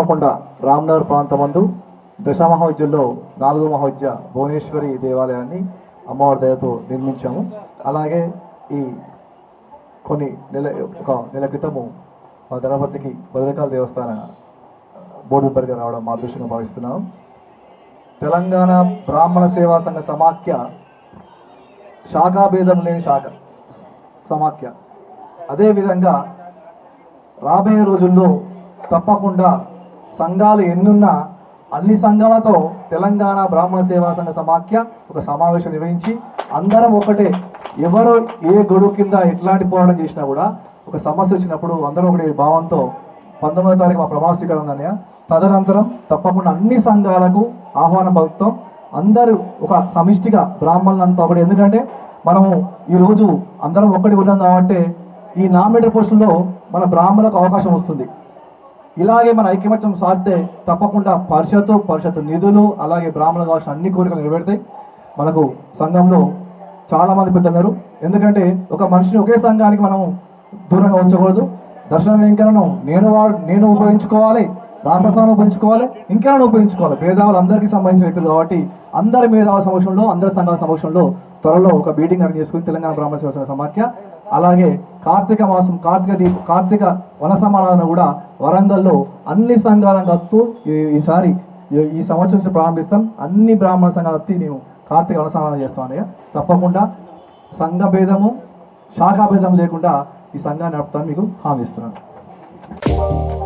దేవరకొండ రామ్నగర్ ప్రాంతమందు దశమహోజ్యంలో నాలుగో మహోజ్య భువనేశ్వరి దేవాలయాన్ని అమ్మవారి దయతో నిర్మించాము. అలాగే ఈ కొన్ని నెల ఒక నెల క్రితము మా ధనపతికి భద్రకాల దేవస్థాన బోర్డు మెంబర్గా రావడం మా అదృష్టంగా భావిస్తున్నాను తెలంగాణ బ్రాహ్మణ సేవా సంఘ సమాఖ్య శాఖాభేదం లేని శాఖ సమాఖ్య. అదేవిధంగా రాబోయే రోజుల్లో తప్పకుండా సంఘాలు ఎన్నున్నా అన్ని సంఘాలతో తెలంగాణ బ్రాహ్మణ సేవా సంఘ సమాఖ్య ఒక సమావేశం నిర్వహించి అందరం ఒకటే ఎవరు ఏ గొడుగు కింద ఎట్లాంటి పోరాటం చేసినా కూడా ఒక సమస్య వచ్చినప్పుడు అందరం ఒకటి భావంతో పంతొమ్మిదో తారీఖు మా ప్రమాణ స్వీకారం ఉందన్నయ్య తదనంతరం తప్పకుండా అన్ని సంఘాలకు ఆహ్వానం పలుకుతాం. అందరూ ఒక సమిష్టిగా బ్రాహ్మణులంతా ఒకటి. ఎందుకంటే మనము ఈరోజు అందరం ఒక్కటి ఉన్నాం కాబట్టి ఈ నామినేటర్ పోస్టుల్లో మన బ్రాహ్మణులకు అవకాశం వస్తుంది. ఇలాగే మన ఐక్యమత్యం సాధితే తప్పకుండా పరిషత్తు పరిషత్ నిధులు అలాగే బ్రాహ్మణ కావాల్సిన అన్ని కోరికలు నెరవేరుతాయి. మనకు సంఘంలో చాలామంది పెద్దలున్నారు పెద్దలు ఎందుకంటే ఒక మనిషిని ఒకే సంఘానికి మనం దూరంగా ఉంచకూడదు. దర్శన వెంకరను నేను వాడు నేను ఉపయోగించుకోవాలి. రామప్రసాదం ఉపయోగించుకోవాలి ఇంకా ఉపయోగించుకోవాలి. భేదాలు అందరికీ సంబంధించిన వ్యక్తులు కాబట్టి అందరి మేధావుల సమక్షంలో అందరి సంఘాల సమక్షంలో త్వరలో ఒక మీటింగ్ అరేంజ్ చేసుకుని తెలంగాణ బ్రాహ్మణ సమాఖ్య అలాగే కార్తీక మాసం కార్తీక దీప కార్తీక వన సమారాధన కూడా వరంగల్లో అన్ని సంఘాలను కలుపుతూ ఈ- ఈసారి ఈ- సంవత్సరం నుంచి ప్రారంభిస్తాం. అన్ని బ్రాహ్మణ సంఘాలు ఎత్తి మేము కార్తీక వన సమారాధన చేస్తాం తప్పకుండా సంఘ భేదము శాఖాభేదం లేకుండా ఈ సంఘాన్ని నడుపుతాను మీకు హామీ ఇస్తున్నాను.